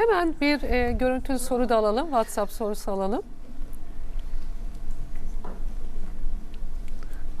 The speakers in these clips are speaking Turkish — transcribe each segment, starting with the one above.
Hemen bir e, görüntülü soru da alalım. WhatsApp sorusu alalım.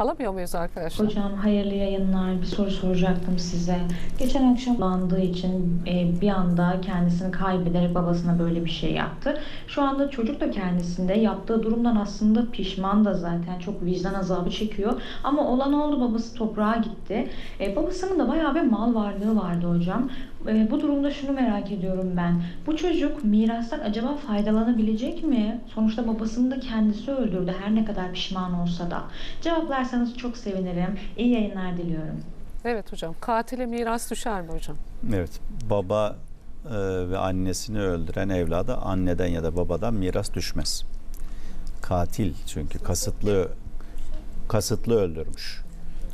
Alamıyor muyuz arkadaşlar? Hocam hayırlı yayınlar. Bir soru soracaktım size. Geçen akşam landığı için e, bir anda kendisini kaybederek babasına böyle bir şey yaptı. Şu anda çocuk da kendisinde yaptığı durumdan aslında pişman da zaten çok vicdan azabı çekiyor. Ama olan oldu babası toprağa gitti. E, babasının da bayağı bir mal varlığı vardı hocam. E, bu durumda şunu merak ediyorum ben. Bu çocuk mirastan acaba faydalanabilecek mi? Sonuçta babasını da kendisi öldürdü her ne kadar pişman olsa da. Cevaplarsanız çok sevinirim. İyi yayınlar diliyorum. Evet hocam. Katile miras düşer mi hocam? Evet. Baba e, ve annesini öldüren evlada anneden ya da babadan miras düşmez. Katil çünkü kasıtlı kasıtlı öldürmüş.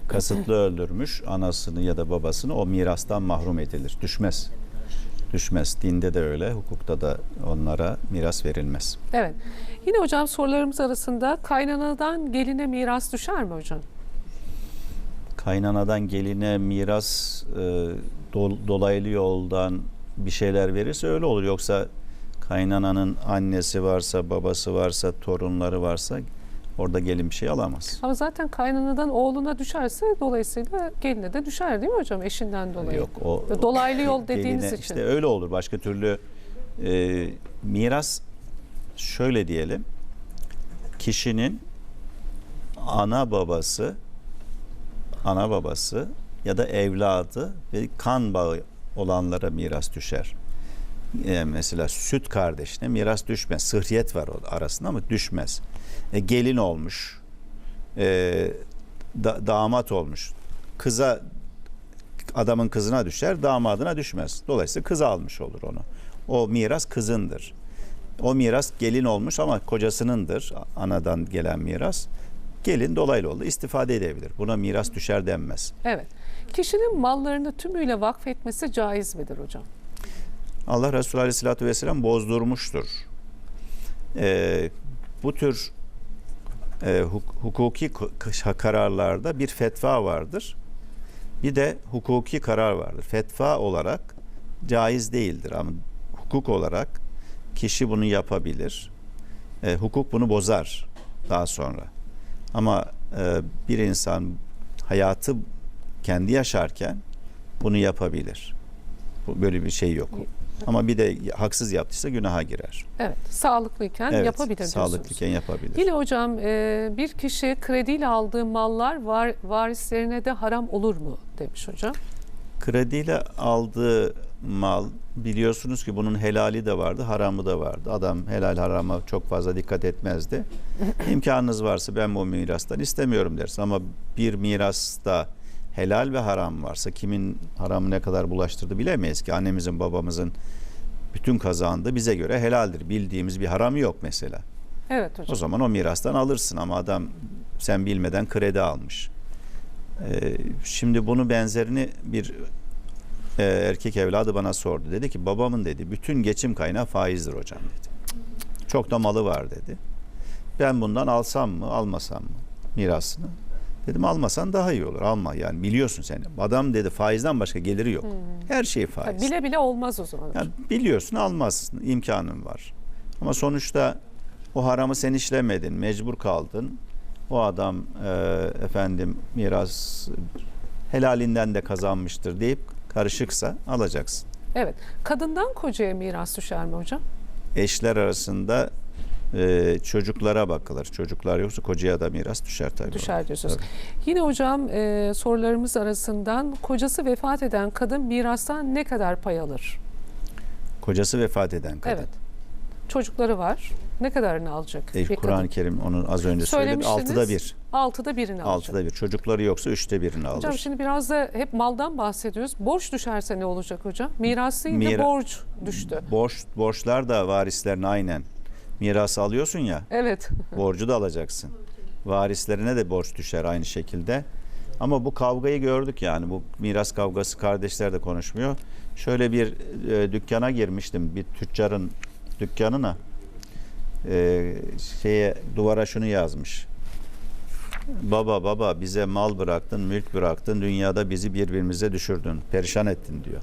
Kasıtlı öldürmüş anasını ya da babasını o mirastan mahrum edilir. Düşmez. Düşmez. Dinde de öyle, hukukta da onlara miras verilmez. Evet. Yine hocam sorularımız arasında kaynanadan geline miras düşer mi hocam? Kaynanadan geline miras e, dol- dolaylı yoldan bir şeyler verirse öyle olur. Yoksa kaynananın annesi varsa, babası varsa, torunları varsa orada gelin bir şey alamaz. Ama zaten kaynanadan oğluna düşerse dolayısıyla geline de düşer değil mi hocam eşinden dolayı? Yok o Dolaylı yol dediğiniz geline- için. işte öyle olur. Başka türlü e, miras şöyle diyelim. Kişinin ana babası ana babası ya da evladı ve kan bağı olanlara miras düşer. E, mesela süt kardeşine miras düşmez. Sıhriyet var arasında ama düşmez. E, gelin olmuş. E, da- damat olmuş. Kıza adamın kızına düşer, damadına düşmez. Dolayısıyla kız almış olur onu. O miras kızındır. O miras gelin olmuş ama kocasınındır. Anadan gelen miras. Gelin dolaylı oldu. istifade edebilir. Buna miras düşer denmez. Evet. Kişinin mallarını tümüyle vakfetmesi caiz midir hocam? Allah Resulü Aleyhisselatü Vesselam bozdurmuştur. Ee, bu tür e, huk- hukuki kararlarda bir fetva vardır. Bir de hukuki karar vardır. Fetva olarak caiz değildir ama hukuk olarak kişi bunu yapabilir. E, hukuk bunu bozar daha sonra. Ama e, bir insan hayatı kendi yaşarken bunu yapabilir. Böyle bir şey yok. Ama bir de haksız yaptıysa günaha girer. Evet. Sağlıklıyken Evet, yapabilir diyorsunuz. sağlıklıyken yapabilir. Yine hocam e, bir kişi krediyle aldığı mallar var, varislerine de haram olur mu demiş hocam. Krediyle aldığı mal biliyorsunuz ki bunun helali de vardı, haramı da vardı. Adam helal harama çok fazla dikkat etmezdi. İmkanınız varsa ben bu mirastan istemiyorum dersin ama bir mirasta helal ve haram varsa kimin haramı ne kadar bulaştırdı bilemeyiz ki annemizin babamızın bütün kazandığı bize göre helaldir. Bildiğimiz bir haram yok mesela. Evet O hocam. zaman o mirastan alırsın ama adam sen bilmeden kredi almış. Ee, şimdi bunu benzerini bir e, erkek evladı bana sordu. Dedi ki babamın dedi bütün geçim kaynağı faizdir hocam dedi. Çok da malı var dedi. Ben bundan alsam mı almasam mı mirasını? Dedim almasan daha iyi olur. Alma yani biliyorsun sen. Adam dedi faizden başka geliri yok. Her şey faiz. Bile bile olmaz o zaman. Ya biliyorsun almazsın imkanın var. Ama sonuçta o haramı sen işlemedin, mecbur kaldın. O adam e, efendim miras helalinden de kazanmıştır deyip karışıksa alacaksın. Evet. Kadından kocaya miras düşer mi hocam? Eşler arasında e, çocuklara bakılır. Çocuklar yoksa kocaya da miras düşer tabii. Düşer diyorsunuz. Tabii. Yine hocam e, sorularımız arasından kocası vefat eden kadın mirastan ne kadar pay alır? Kocası vefat eden kadın. Evet. Çocukları var. Ne kadarını alacak? E, Kur'an-ı? Kerim onu az önce söyledi. Söylemiştiniz. Altıda bir. Altıda birini alacak. Altıda bir. Çocukları yoksa üçte birini alır. Hocam şimdi biraz da hep maldan bahsediyoruz. Borç düşerse ne olacak hocam? Miras değil de Mira- borç düştü. Borç, borçlar da varislerine aynen. Miras alıyorsun ya, Evet. borcu da alacaksın. Varislerine de borç düşer aynı şekilde. Ama bu kavgayı gördük yani. Bu miras kavgası kardeşler de konuşmuyor. Şöyle bir e, dükkana girmiştim. Bir tüccarın dükkanına. E, şeye duvara şunu yazmış. Baba baba bize mal bıraktın, mülk bıraktın, dünyada bizi birbirimize düşürdün, perişan ettin diyor.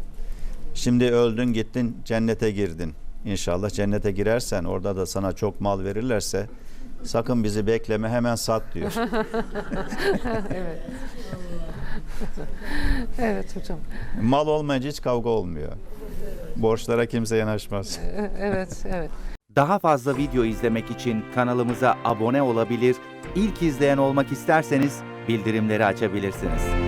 Şimdi öldün gittin cennete girdin. İnşallah cennete girersen orada da sana çok mal verirlerse sakın bizi bekleme hemen sat diyor. evet. evet hocam. mal olmayınca hiç kavga olmuyor. Borçlara kimse yanaşmaz. Evet, evet. Daha fazla video izlemek için kanalımıza abone olabilir, ilk izleyen olmak isterseniz bildirimleri açabilirsiniz.